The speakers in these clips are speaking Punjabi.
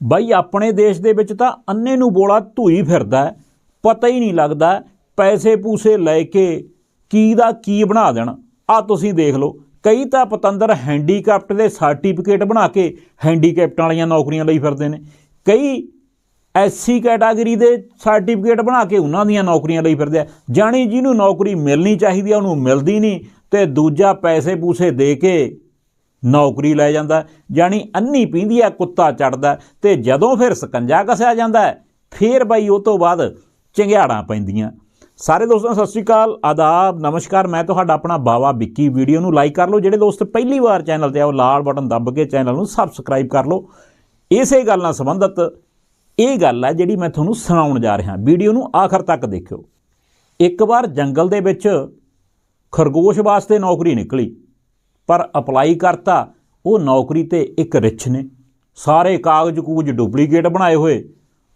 ਬਾਈ ਆਪਣੇ ਦੇਸ਼ ਦੇ ਵਿੱਚ ਤਾਂ ਅੰਨੇ ਨੂੰ ਬੋਲਾ ਧੂਈ ਫਿਰਦਾ ਪਤਾ ਹੀ ਨਹੀਂ ਲੱਗਦਾ ਪੈਸੇ ਪੂਸੇ ਲੈ ਕੇ ਕੀ ਦਾ ਕੀ ਬਣਾ ਦੇਣ। ਆ ਤੁਸੀਂ ਦੇਖ ਲਓ, ਕਈ ਤਾਂ ਪਤੰਦਰ ਹੈਂਡੀਕੈਪਟ ਦੇ ਸਰਟੀਫਿਕੇਟ ਬਣਾ ਕੇ ਹੈਂਡੀਕੈਪਟਾਂ ਵਾਲੀਆਂ ਨੌਕਰੀਆਂ ਲਈ ਫਿਰਦੇ ਨੇ। ਕਈ ਐਸਸੀ ਕੈਟਾਗਰੀ ਦੇ ਸਰਟੀਫਿਕੇਟ ਬਣਾ ਕੇ ਉਹਨਾਂ ਦੀਆਂ ਨੌਕਰੀਆਂ ਲਈ ਫਿਰਦੇ ਆ। ਜਾਣੀ ਜਿਹਨੂੰ ਨੌਕਰੀ ਮਿਲਣੀ ਚਾਹੀਦੀ ਆ, ਉਹਨੂੰ ਮਿਲਦੀ ਨਹੀਂ ਤੇ ਦੂਜਾ ਪੈਸੇ ਪੂਸੇ ਦੇ ਕੇ ਨੌਕਰੀ ਲੈ ਜਾਂਦਾ ਜਾਣੀ ਅੰਨੀ ਪੀਂਦੀ ਆ ਕੁੱਤਾ ਚੜਦਾ ਤੇ ਜਦੋਂ ਫਿਰ ਸਕੰਜਾ ਕਸਿਆ ਜਾਂਦਾ ਹੈ, ਫੇਰ ਬਈ ਉਹ ਤੋਂ ਬਾਅਦ ਚੰਗਿਆੜਾਂ ਪੈਂਦੀਆਂ। ਸਾਰੇ ਦੋਸਤਾਂ ਸਤਿ ਸ਼੍ਰੀ ਅਕਾਲ ਆਦਾਬ ਨਮਸਕਾਰ। ਮੈਂ ਤੁਹਾਡਾ ਆਪਣਾ ਬਾਵਾ ਵਿੱਕੀ ਵੀਡੀਓ ਨੂੰ ਲਾਈਕ ਕਰ ਲਓ ਜਿਹੜੇ ਦੋਸਤ ਪਹਿਲੀ ਵਾਰ ਚੈਨਲ ਤੇ ਆਓ ਲਾਲ ਬਟਨ ਦੱਬ ਕੇ ਚੈਨਲ ਨੂੰ ਸਬਸਕ੍ਰਾਈਬ ਕਰ ਲਓ। ਇਸੇ ਗੱਲ ਨਾਲ ਸੰਬੰਧਿਤ ਇਹ ਗੱਲ ਹੈ ਜਿਹੜੀ ਮੈਂ ਤੁਹਾਨੂੰ ਸੁਣਾਉਣ ਜਾ ਰਿਹਾ। ਵੀਡੀਓ ਨੂੰ ਆਖਰ ਤੱਕ ਦੇਖਿਓ। ਇੱਕ ਵਾਰ ਜੰਗਲ ਦੇ ਵਿੱਚ ਖਰਗੋਸ਼ ਵਾਸਤੇ ਨੌਕਰੀ ਨਿਕਲੀ। ਪਰ ਅਪਲਾਈ ਕਰਤਾ, ਉਹ ਨੌਕਰੀ ਤੇ ਇੱਕ ਰਿਛ ਨੇ। ਸਾਰੇ ਕਾਗਜ਼ ਕੂਜ ਡੁਪਲੀਕੇਟ ਬਣਾਏ ਹੋਏ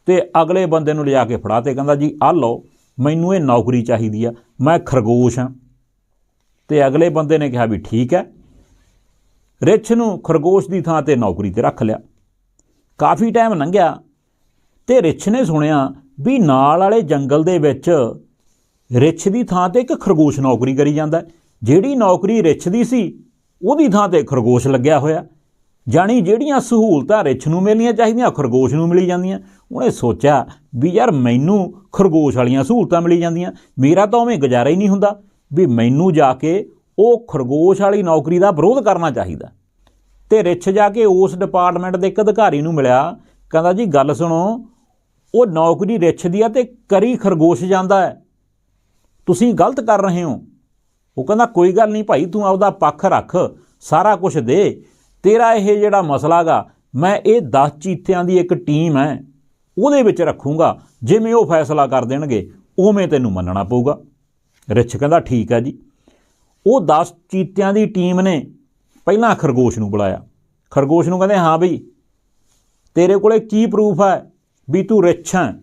ਤੇ ਅਗਲੇ ਬੰਦੇ ਨੂੰ ਲਿਜਾ ਕੇ ਫੜਾ ਤੇ ਕਹਿੰਦਾ, ਜੀ ਆ ਲਓ, ਮੈਨੂੰ ਇਹ ਨੌਕਰੀ ਚਾਹੀਦੀ ਆ, ਮੈਂ ਖਰਗੋਸ਼ ਹਾਂ ਤੇ ਅਗਲੇ ਬੰਦੇ ਨੇ ਕਿਹਾ ਵੀ ਠੀਕ ਹੈ। ਰਿਛ ਨੂੰ ਖਰਗੋਸ਼ ਦੀ ਥਾਂ ਤੇ ਨੌਕਰੀ ਤੇ ਰੱਖ ਲਿਆ। ਕਾਫੀ ਟਾਈਮ ਲੰਘਿਆ ਤੇ ਰਿਛ ਨੇ ਸੁਣਿਆ ਵੀ ਨਾਲ ਵਾਲੇ ਜੰਗਲ ਦੇ ਵਿੱਚ ਰਿਛ ਦੀ ਥਾਂ ਤੇ ਇੱਕ ਖਰਗੋਸ਼ ਨੌਕਰੀ ਕਰੀ ਜਾਂਦਾ ਜਿਹੜੀ ਨੌਕਰੀ ਰਿਛ ਦੀ ਸੀ ਉਹਦੀ ਥਾਂ ਤੇ ਖਰਗੋਸ਼ ਲੱਗਿਆ ਹੋਇਆ। ਜਾਣੀ ਜਿਹੜੀਆਂ ਸਹੂਲਤਾਂ ਰਿਛ ਨੂੰ ਮਿਲਣੀਆਂ ਚਾਹੀਦੀਆਂ, ਖਰਗੋਸ਼ ਨੂੰ ਮਿਲੀ ਜਾਂਦੀਆਂ। ਉਹਨੇ ਸੋਚਿਆ ਵੀ ਯਾਰ ਮੈਨੂੰ ਖਰਗੋਸ਼ ਵਾਲੀਆਂ ਸਹੂਲਤਾਂ ਮਿਲੀ ਜਾਂਦੀਆਂ। ਮੇਰਾ ਤਾਂ ਉਵੇਂ ਗੁਜ਼ਾਰਾ ਹੀ ਨਹੀਂ ਹੁੰਦਾ ਵੀ ਮੈਨੂੰ ਜਾ ਕੇ ਉਹ ਖਰਗੋਸ਼ ਵਾਲੀ ਨੌਕਰੀ ਦਾ ਵਿਰੋਧ ਕਰਨਾ ਚਾਹੀਦਾ। ਤੇ ਰਿਛ ਜਾ ਕੇ ਉਸ ਡਿਪਾਰਟਮੈਂਟ ਦੇ ਇੱਕ ਅਧਿਕਾਰੀ ਨੂੰ ਮਿਲਿਆ, ਕਹਿੰਦਾ, ਜੀ, ਗੱਲ ਸੁਣੋ, ਉਹ ਨੌਕਰੀ ਰਿਛ ਦੀ ਆ ਤੇ ਕਰੀ ਖਰਗੋਸ਼ ਜਾਂਦਾ ਹੈ। ਤੁਸੀਂ ਗਲਤ ਕਰ ਰਹੇ ਹੋ। ਉਹ ਕਹਿੰਦਾ, ਕੋਈ ਗੱਲ ਨਹੀਂ ਭਾਈ, ਤੂੰ ਆਪਦਾ ਪੱਖ ਰੱਖ, ਸਾਰਾ ਕੁਝ ਦੇ। ਤੇਰਾ ਇਹ ਜਿਹੜਾ ਮਸਲਾ ਗਾ, ਮੈਂ ਇਹ 10 ਚੀਤਿਆਂ ਦੀ ਇੱਕ ਟੀਮ ਹੈ ਉਹਦੇ ਵਿੱਚ ਰੱਖੂੰਗਾ। ਜਿਵੇਂ ਉਹ ਫੈਸਲਾ ਕਰ ਦੇਣਗੇ, ਉਵੇਂ ਤੈਨੂੰ ਮੰਨਣਾ ਪਊਗਾ। ਰਿਛ ਕਹਿੰਦਾ, ਠੀਕ ਹੈ ਜੀ। ਉਹ 10 ਚੀਤਿਆਂ ਦੀ ਟੀਮ ਨੇ ਪਹਿਲਾਂ ਖਰਗੋਸ਼ ਨੂੰ ਬੁਲਾਇਆ। ਖਰਗੋਸ਼ ਨੂੰ ਕਹਿੰਦੇ, ਹਾਂ ਬਈ, ਤੇਰੇ ਕੋਲੇ ਕੀ ਪ੍ਰੂਫ ਹੈ ਵੀ ਤੂੰ ਰਿਛ ਹੈ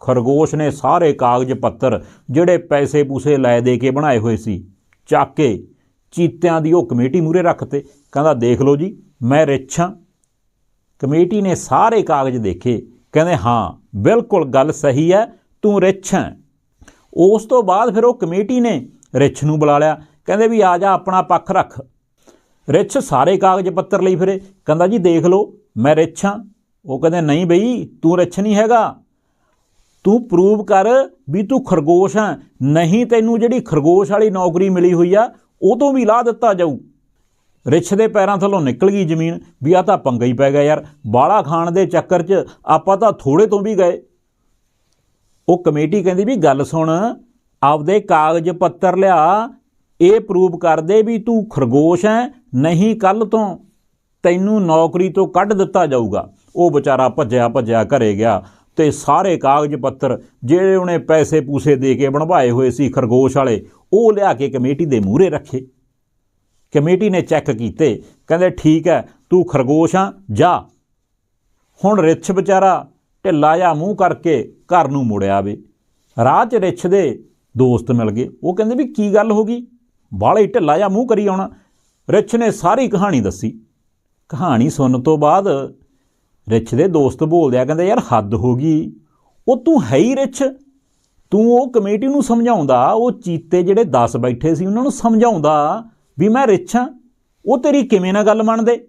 ਖਰਗੋਸ਼ ਨੇ ਸਾਰੇ ਕਾਗਜ਼ ਪੱਤਰ, ਜਿਹੜੇ ਪੈਸੇ ਪੂਸੇ ਲੈ ਦੇ ਕੇ ਬਣਾਏ ਹੋਏ ਸੀ ਚੱਕ ਕੇ ਚੀਤਿਆਂ ਦੀ ਉਹ ਕਮੇਟੀ ਮੂਰੇ ਰੱਖਤੇ ਕਹਿੰਦਾ, ਦੇਖ ਲਓ ਜੀ, ਮੈਂ ਰਿੱਛ ਹਾਂ। ਕਮੇਟੀ ਨੇ ਸਾਰੇ ਕਾਗਜ਼ ਦੇਖੇ, ਕਹਿੰਦੇ, ਹਾਂ, ਬਿਲਕੁਲ ਗੱਲ ਸਹੀ ਹੈ, ਤੂੰ ਰਿੱਛ ਹੈ। ਉਸ ਤੋਂ ਬਾਅਦ ਫਿਰ ਉਹ ਕਮੇਟੀ ਨੇ ਰਿੱਛ ਨੂੰ ਬੁਲਾ ਲਿਆ, ਕਹਿੰਦੇ ਵੀ ਆ ਜਾ, ਆਪਣਾ ਪੱਖ ਰੱਖ। ਰਿੱਛ ਸਾਰੇ ਕਾਗਜ਼ ਪੱਤਰ ਲਈ ਫਿਰੇ, ਕਹਿੰਦਾ, ਜੀ, ਦੇਖ ਲਓ, ਮੈਂ ਰਿੱਛ ਹਾਂ। ਉਹ ਕਹਿੰਦੇ, ਨਹੀਂ ਬਈ, ਤੂੰ ਰਿੱਛ ਨਹੀਂ ਹੈਗਾ। ਤੂੰ ਪ੍ਰੂਵ ਕਰ ਵੀ ਤੂੰ ਖਰਗੋਸ਼ ਹੈ ਨਹੀਂ ਤੈਨੂੰ ਜਿਹੜੀ ਖਰਗੋਸ਼ ਵਾਲੀ ਨੌਕਰੀ ਮਿਲੀ ਹੋਈ ਆ, ਉਹ ਤੋਂ ਵੀ ਲਾਹ ਦਿੱਤਾ ਜਾਊ। ਰਿਛ ਦੇ ਪੈਰਾਂ ਥੱਲੋਂ ਨਿਕਲ ਗਈ ਜ਼ਮੀਨ ਵੀ ਆ ਤਾਂ ਪੰਗਾ ਹੀ ਪੈ ਗਿਆ ਯਾਰ। ਬਾਲਾ ਖਾਣ ਦੇ ਚੱਕਰ 'ਚ ਆਪਾਂ ਤਾਂ ਥੋੜੇ ਤੋਂ ਵੀ ਗਏ। ਉਹ ਕਮੇਟੀ ਕਹਿੰਦੀ ਵੀ ਗੱਲ ਸੁਣ, ਆਪਦੇ ਕਾਗਜ਼ ਪੱਤਰ ਲਿਆ, ਇਹ ਪ੍ਰੂਵ ਕਰ ਦੇ ਵੀ ਤੂੰ ਖਰਗੋਸ਼ ਹੈ ਨਹੀਂ ਕੱਲ ਤੋਂ ਤੈਨੂੰ ਨੌਕਰੀ ਤੋਂ ਕੱਢ ਦਿੱਤਾ ਜਾਊਗਾ। ਉਹ ਵਿਚਾਰਾ ਭੱਜਿਆ ਭੱਜਿਆ ਘਰੇ ਗਿਆ। ਤੇ ਸਾਰੇ ਕਾਗਜ਼ ਪੱਤਰ ਜਿਹੜੇ ਉਹਨੇ ਪੈਸੇ ਪੂਸੇ ਦੇ ਕੇ ਬਣਵਾਏ ਹੋਏ ਸੀ ਖਰਗੋਸ਼ ਵਾਲੇ, ਉਹ ਲਿਆ ਕੇ ਕਮੇਟੀ ਦੇ ਮੂਹਰੇ ਰੱਖੇ। ਕਮੇਟੀ ਨੇ ਚੈੱਕ ਕੀਤੇ, ਕਹਿੰਦੇ ਠੀਕ ਹੈ, ਤੂੰ ਖਰਗੋਸ਼ ਆ ਜਾ। ਹੁਣ ਰਿੱਛ ਵਿਚਾਰਾ ਢਿੱਲਾ ਜਿਹਾ ਮੂੰਹ ਕਰਕੇ ਘਰ ਨੂੰ ਮੁੜਿਆ ਵੇ। ਰਾਹ 'ਚ ਰਿੱਛ ਦੇ ਦੋਸਤ ਮਿਲ ਗਏ। ਉਹ ਕਹਿੰਦੇ ਵੀ ਕੀ ਗੱਲ ਹੋ ਗਈ? ਬਾਹਲੇ ਢਿੱਲਾ ਜਿਹਾ ਮੂੰਹ ਕਰੀ ਆਉਣਾ। ਰਿੱਛ ਨੇ ਸਾਰੀ ਕਹਾਣੀ ਦੱਸੀ। ਕਹਾਣੀ ਸੁਣਨ ਤੋਂ ਬਾਅਦ ਰਿੱਛ ਦੇ ਦੋਸਤ ਬੋਲਦੇ ਆ ਕਹਿੰਦੇ, ਯਾਰ, ਹੱਦ ਹੋ ਗਈ। ਉਹ ਤੂੰ ਹੈ ਹੀ ਰਿੱਛ। ਤੂੰ ਉਹ ਕਮੇਟੀ ਨੂੰ ਸਮਝਾਉਂਦਾ, ਉਹ ਚੀਤੇ ਜਿਹੜੇ 10 ਬੈਠੇ ਸੀ, ਉਹਨਾਂ ਨੂੰ ਸਮਝਾਉਂਦਾ ਵੀ ਮੈਂ ਰਿੱਛ ਹਾਂ। ਉਹ ਤੇਰੀ ਕਿਵੇਂ ਨਾ ਗੱਲ ਮੰਨਦੇ?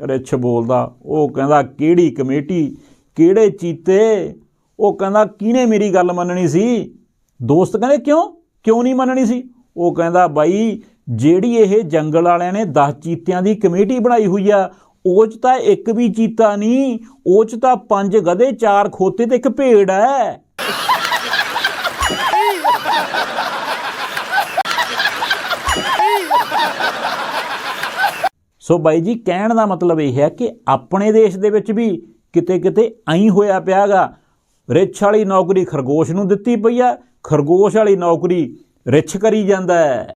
ਰਿੱਛ ਬੋਲਦਾ, ਉਹ ਕਹਿੰਦਾ, ਕਿਹੜੀ ਕਮੇਟੀ? ਕਿਹੜੇ ਚੀਤੇ? ਉਹ ਕਹਿੰਦਾ, ਕਿਹਨੇ ਮੇਰੀ ਗੱਲ ਮੰਨਣੀ ਸੀ? ਦੋਸਤ ਕਹਿੰਦੇ, ਕਿਉਂ? ਕਿਉਂ ਨਹੀਂ ਮੰਨਣੀ ਸੀ? ਉਹ ਕਹਿੰਦਾ, ਬਾਈ, ਜਿਹੜੀ ਇਹ ਜੰਗਲ ਵਾਲਿਆਂ ਨੇ 10 ਚੀਤਿਆਂ ਦੀ ਕਮੇਟੀ ਬਣਾਈ ਹੋਈ ਆ ਉਹ 'ਚ ਤਾਂ ਇੱਕ ਵੀ ਚੀਤਾ ਨਹੀਂ ਉਹ 'ਚ ਤਾਂ ਪੰਜ ਗਧੇ, ਚਾਰ ਖੋਤੇ ਤੇ ਇੱਕ ਭੇਡ ਹੈ। ਸੋ ਬਾਈ ਜੀ, ਕਹਿਣ ਦਾ ਮਤਲਬ ਇਹ ਹੈ ਕਿ ਆਪਣੇ ਦੇਸ਼ ਦੇ ਵਿੱਚ ਵੀ ਕਿਤੇ ਕਿਤੇ ਐਂ ਹੋਇਆ ਪਿਆਗਾ ਰਿੱਛ ਵਾਲੀ ਨੌਕਰੀ ਖਰਗੋਸ਼ ਨੂੰ ਦਿੱਤੀ ਪਈ ਆ ਖਰਗੋਸ਼ ਵਾਲੀ ਨੌਕਰੀ ਰਿੱਛ ਕਰੀ ਜਾਂਦਾ ਹੈ।